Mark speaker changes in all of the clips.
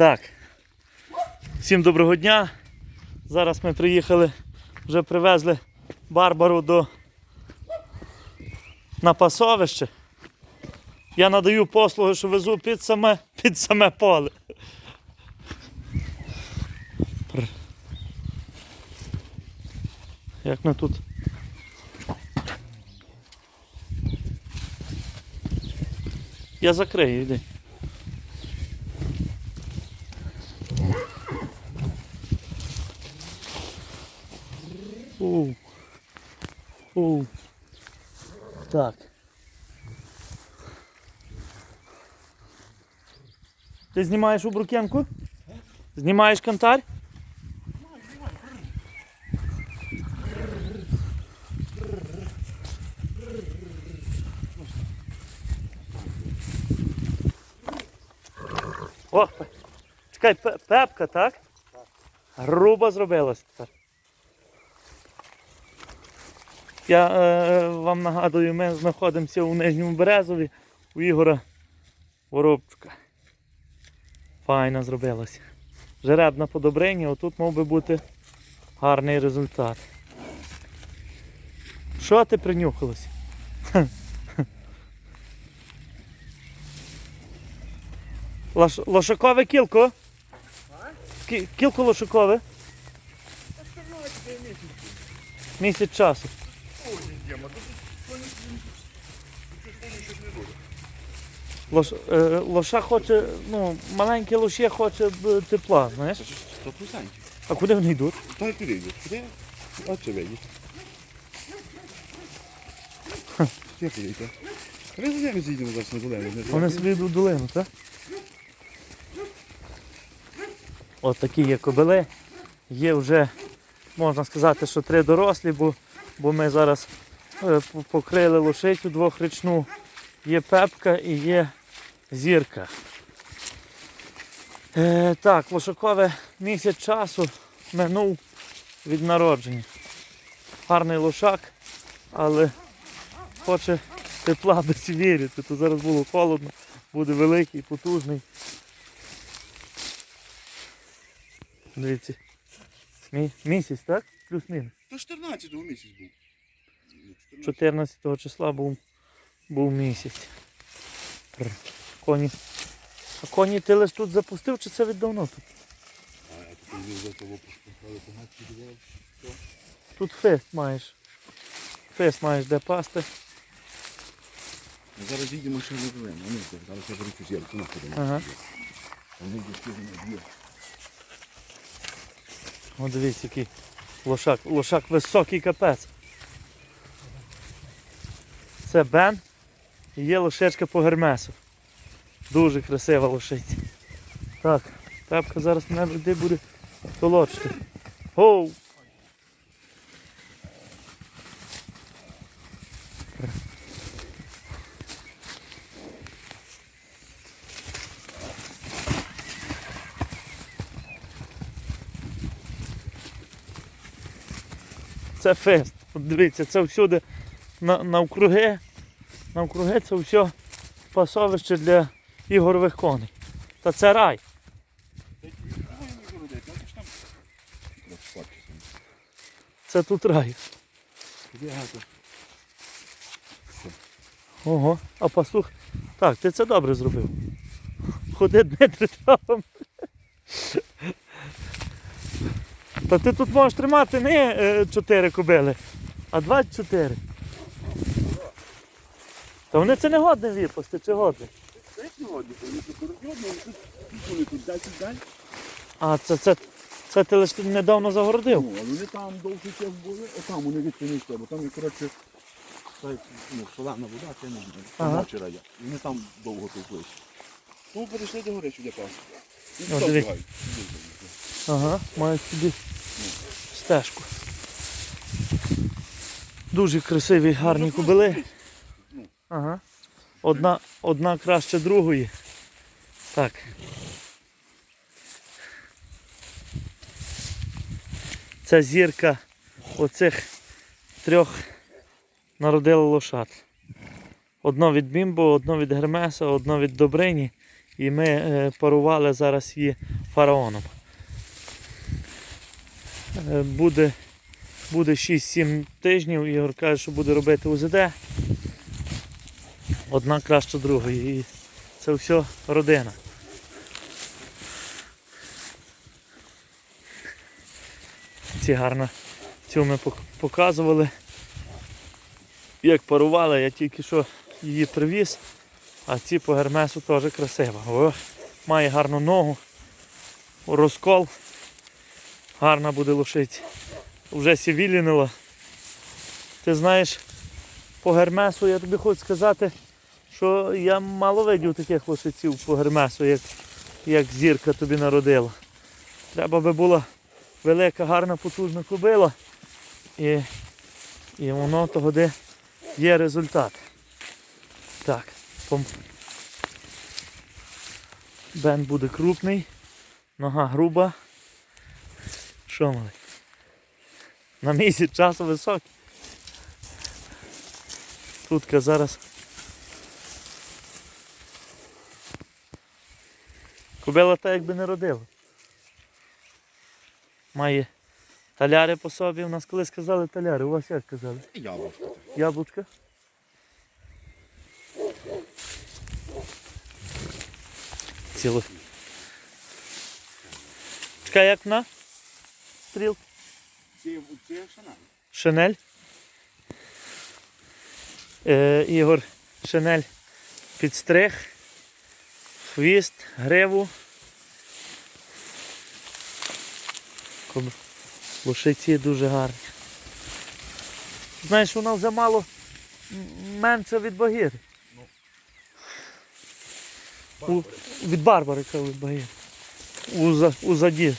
Speaker 1: Так. Всім доброго дня. Зараз ми приїхали, вже привезли Барбару до на пасовище. Я надаю послуги, що везу під саме, під саме поле. Як ми тут? Я закрию, йди. Ти знімаєш у брукенку? Знімаєш кантар? О, чекай, пепка, так? Грубо зробилось тепер. Я е, вам нагадую, ми знаходимося у Нижньому Березові у Ігора Воробчука. Файно зробилося. Жеребна по добрині, отут мав би бути гарний результат. Що ти принюхалась? Лош, лошакове кілко? Кі- Кілко лошакове? Місяць часу. Лош, е, лоша хоче, ну, маленьке лоще хоче б, тепла, знаєш?
Speaker 2: Сто процентів.
Speaker 1: А куди вони йдуть?
Speaker 2: Та й туди йдуть. Куди? От це вийдуть. Як йдете? Ми за ними зійдемо зараз на зелену.
Speaker 1: Вони собі йдуть в долину, так? От такі є кобили. Є вже, можна сказати, що три дорослі, бо, бо ми зараз е, по- покрили лошицю двохрічну. Є пепка і є зірка. Е, так, лошакове місяць часу минув від народження. Гарний лошак, але хоче тепла без вірити, то зараз було холодно, буде великий, потужний. Дивіться. Мі- місяць, так? Плюс-мінус.
Speaker 2: Та 14 місяць був. Ну, 14.
Speaker 1: 14 числа був, був місяць. Коні. А коні ти лиш тут запустив чи це віддавно тут?
Speaker 2: А я тут не за того багатці.
Speaker 1: Тут фест маєш. Фест маєш де пасти.
Speaker 2: Зараз їдемо ще на зелену. А ну, зараз я беру цю зірку, находимо.
Speaker 1: Ага.
Speaker 2: Вони йдуть на дві.
Speaker 1: О, дивіться, який лошак. Лошак високий капець. Це Бен і є лошечка по гермесу. Дуже красива лошиця. Так, пепка зараз мене де буде толочити. Оу! Це фест. От дивіться, це всюди на, навкруги. Навкруги це все пасовище для ігорових коней. Та це рай. Це тут рай. Ого, а пастух. Так, ти це добре зробив. Ходи Дмитре там. Та ти тут можеш тримати не е, 4 кобили, а 24. Та вони це не годне випусти, чи годне? А, це, це, це ти лише недавно загородив.
Speaker 2: Ну, вони там довший час були, отам вони відкинуться, бо там, коротше, ну, солена вода, це не
Speaker 1: Ага.
Speaker 2: вчора я. І вони там довго товклись. Ну, перейшли до гори сюди пас. І
Speaker 1: О,
Speaker 2: туди
Speaker 1: диви. Ага, мають собі стежку. Дуже красиві, гарні кобили. Ага. Одна, одна краще другої. Так. Ця зірка оцих трьох народила лошад. Одно від Бімбо, одно від Гермеса, одно від Добрині І ми е, парували зараз її фараоном. Е, Буде, буде 6-7 тижнів. Ігор каже, що буде робити УЗД. Одна краще другої. І це все родина. Ці гарно цю ми показували. Як парували, я тільки що її привіз, а ці по гермесу теж красива. О, має гарну ногу, розкол. Гарна буде лошиця. Вже сівілінила. Ти знаєш, по гермесу я тобі хочу сказати, що я мало видів таких лошиців по гермесу, як, як зірка тобі народила. Треба би була велика, гарна, потужна кобила. І, і воно тоді є результат. Так, пом... Бен буде крупний, нога груба. Що малий? На місяць часу високий. Тутка зараз. Кобила та якби не родила. Має таляри по собі. У нас коли сказали таляри, у вас як казали?
Speaker 2: Яблучко.
Speaker 1: Яблучка. Ціло. Чекай, як вона? Стріл.
Speaker 2: Ці шана.
Speaker 1: Шинель. Е, Ігор Шинель підстриг. Хвіст, гриву. Лошиці дуже гарні. Знаєш, вона вже мало менше від багіри. У, від Барбари від багіри. У, у заді.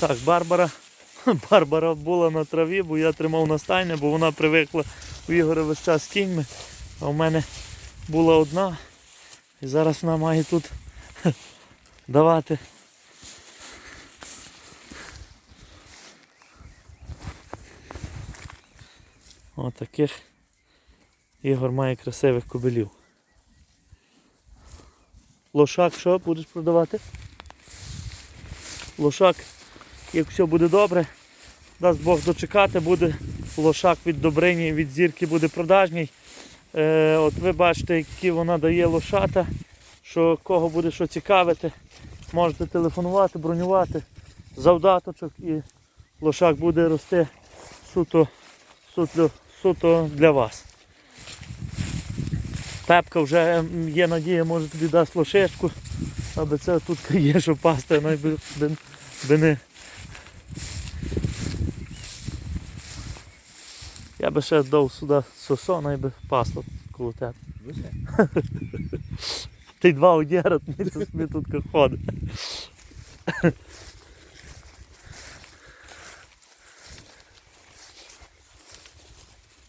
Speaker 1: Так, Барбара. Барбара була на траві, бо я тримав на стайні, бо вона привикла у Ігоря весь час з кіньми. А в мене була одна. І зараз вона має тут давати. Отаких Ігор має красивих кобилів. Лошак що будеш продавати? Лошак, як все буде добре, дасть Бог дочекати, буде лошак від Добрині, від зірки буде продажній. Е, от ви бачите, які вона дає лошата, що кого буде що цікавити, можете телефонувати, бронювати, завдаточок і лошак буде рости суто, суто, суто для вас. Пепка вже є надія, може тобі дасть лошечку, аби це тут є, що пасти, найби би, би не. Я би ще дав сюди сосона і би пасло коло тебе.
Speaker 2: Висе.
Speaker 1: Ти два мені це собі тут ходить.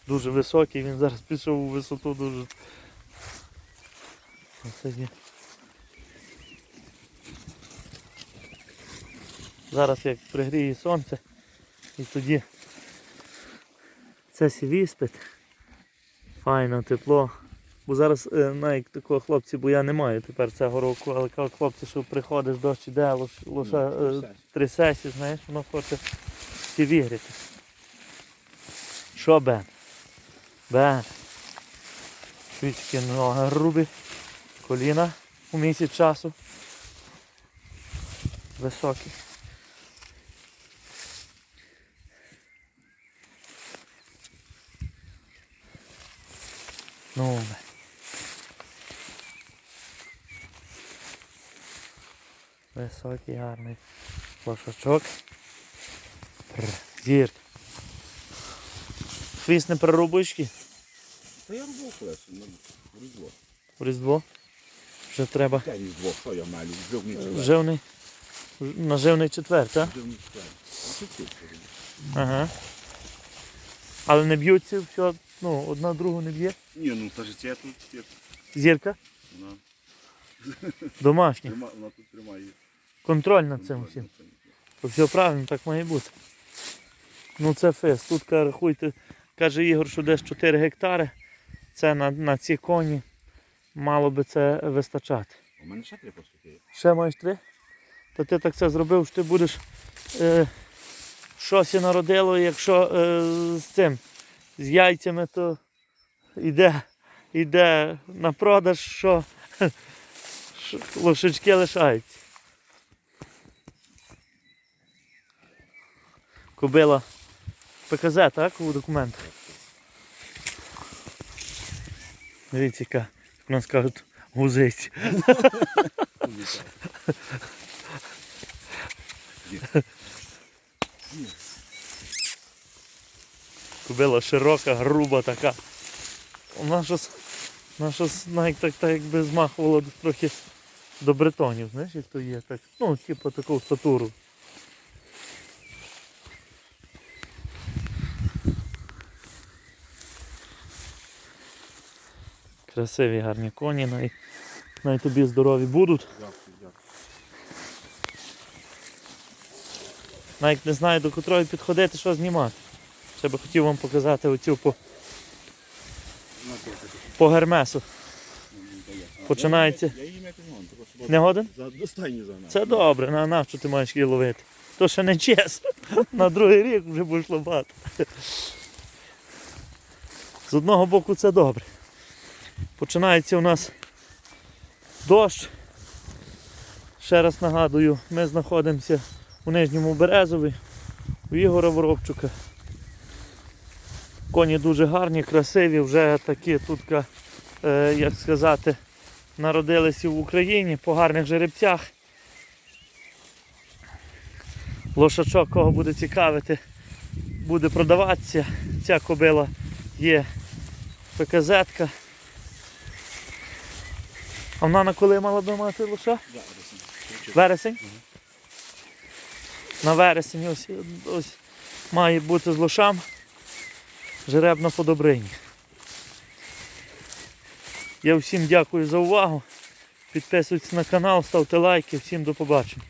Speaker 1: Дуже високий, він зараз пішов у висоту дуже. Оце є. Зараз як пригріє сонце і тоді це сі виспить. Файно, тепло. Бо зараз е, навіть такого хлопці, бо я не маю тепер цього року, але кажуть, хлопці, що приходиш, дощ іде, лоша
Speaker 2: Ну,
Speaker 1: е, три сесії, знаєш, воно хоче всі вігріти. Що Бен? Бен. Свічки ноги грубі, коліна у місяць часу. Високі. Ну, Високий гарний лошачок. Пр, Зірк. Хвіст не прорубочки
Speaker 2: Та я рву колесо, ну, різдво.
Speaker 1: в різдво. Вже треба.
Speaker 2: Та різдво, що я маю? Живний четвер.
Speaker 1: Живний. Наживний четвер, так?
Speaker 2: Живний четвер.
Speaker 1: Ага. Але не б'ються, все, ну, одна другу не б'є.
Speaker 2: Ні, ну та життя тут як
Speaker 1: Зірка
Speaker 2: вона,
Speaker 1: домашня.
Speaker 2: трима- вона тут тримає.
Speaker 1: Контроль над цим всім. То все правильно, так має бути. Ну це фес. Тут ка- рахуйте, каже Ігор, що десь 4 гектари. Це на, на ці коні мало би це вистачати.
Speaker 2: У мене ще три пастухи є.
Speaker 1: Ще маєш три? То ти так це зробив, що ти будеш е, щось народило, якщо е, з цим, з яйцями, то йде, йде на продаж, що, лошечки лишаються. Кобила ПКЗ, так, у документах? Дивіться, яка, як нас кажуть, гузиць. Кобила широка, груба така. Вона щось, вона так, так якби змахувала трохи до бретонів, знаєш, як то є. Так, ну, типу таку статуру. Красиві гарні коні, най, най тобі здорові будуть.
Speaker 2: Дякую, дякую.
Speaker 1: Навіть не знаю до котрої підходити, що знімати. Ще би хотів вам показати оцю по, по гермесу. Починається.
Speaker 2: Не
Speaker 1: годен? Це добре, на, на що ти маєш її ловити. То ще не чесно. На другий рік вже будеш ловати. З одного боку це добре. Починається у нас дощ. Ще раз нагадую, ми знаходимося у Нижньому Березові, у Ігора Воробчука. Коні дуже гарні, красиві, вже такі тут, е, як сказати, народилися в Україні по гарних жеребцях. Лошачок, кого буде цікавити, буде продаватися. Ця кобила є ПКЗ-ка. А вона на коли мала би мати лоша?
Speaker 2: Кричить.
Speaker 1: Вересень? На вересень ось, ось має бути з лошам жеребна по Добрині. Я всім дякую за увагу. Підписуйтесь на канал, ставте лайки. Всім до побачення.